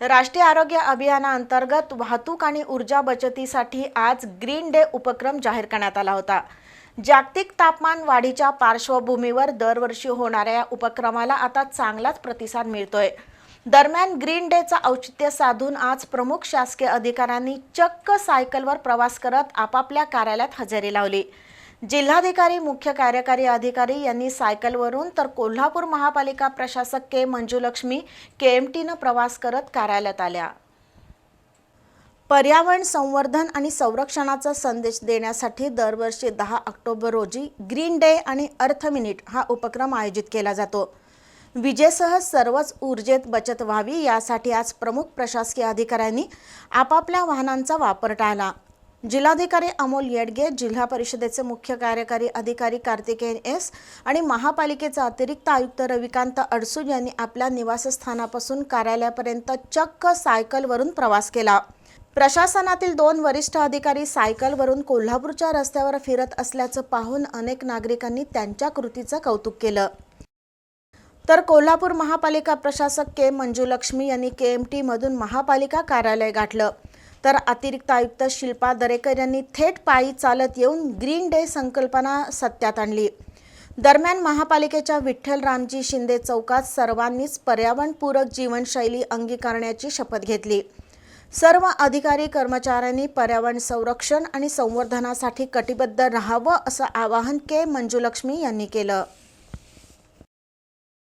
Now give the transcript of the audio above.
राष्ट्रीय आरोग्य अभियानाअंतर्गत वाहतूक आणि ऊर्जा बचतीसाठी आज ग्रीन डे उपक्रम जाहीर करण्यात आला होता. जागतिक तापमान वाढीच्या पार्श्वभूमीवर दरवर्षी होणाऱ्या या उपक्रमाला आता चांगलाच प्रतिसाद मिळतोय. दरम्यान ग्रीन डेचा औचित्य साधून आज प्रमुख शासकीय अधिकाऱ्यांनी चक्क सायकलवर प्रवास करत आपापल्या कार्यालयात हजेरी लावली. जिल्हाधिकारी मुख्य कार्यकारी अधिकारी यांनी सायकलवरून तर कोल्हापूर महापालिका प्रशासक के. मंजुलक्ष्मी के एम टीनं प्रवास करत कार्यालयात आल्या. पर्यावरण संवर्धन आणि संरक्षणाचा संदेश देण्यासाठी दरवर्षी दहा ऑक्टोबर रोजी ग्रीन डे आणि अर्थ मिनिट हा उपक्रम आयोजित केला जातो. विजेसह सर्वच ऊर्जेत बचत व्हावी यासाठी आज प्रमुख प्रशासकीय अधिकाऱ्यांनी आपापल्या वाहनांचा वापर टाळला. जिल्हाधिकारी अमोल येडगे जिल्हा परिषदेचे मुख्य कार्यकारी अधिकारी कार्तिकेयन एस आणि महापालिकेचे अतिरिक्त आयुक्त रविकांत अडसूळ यांनी आपल्या निवासस्थानापासून कार्यालयापर्यंत चक्क सायकलवरून प्रवास केला. प्रशासनातील दोन वरिष्ठ अधिकारी सायकलवरून कोल्हापूरच्या रस्त्यावर फिरत असल्याचं पाहून अनेक नागरिकांनी त्यांच्या कृतीचं कौतुक केलं. तर कोल्हापूर महापालिका प्रशासक के मंजुलक्ष्मी यांनी के एम टीमधून महापालिका कार्यालय गाठलं. तर अतिरिक्त आयुक्त शिल्पा दरेकर यांनी थेट पायी चालत येऊन ग्रीन डे संकल्पना सत्यात आणली. दरम्यान महापालिकेच्या विठ्ठल रामजी शिंदे चौकात सर्वांनीच पर्यावरणपूरक जीवनशैली अंगीकारण्याची शपथ घेतली. सर्व अधिकारी कर्मचाऱ्यांनी पर्यावरण संरक्षण आणि संवर्धनासाठी कटिबद्ध राहावं असं आवाहन के. मंजुलक्ष्मी यांनी केलं.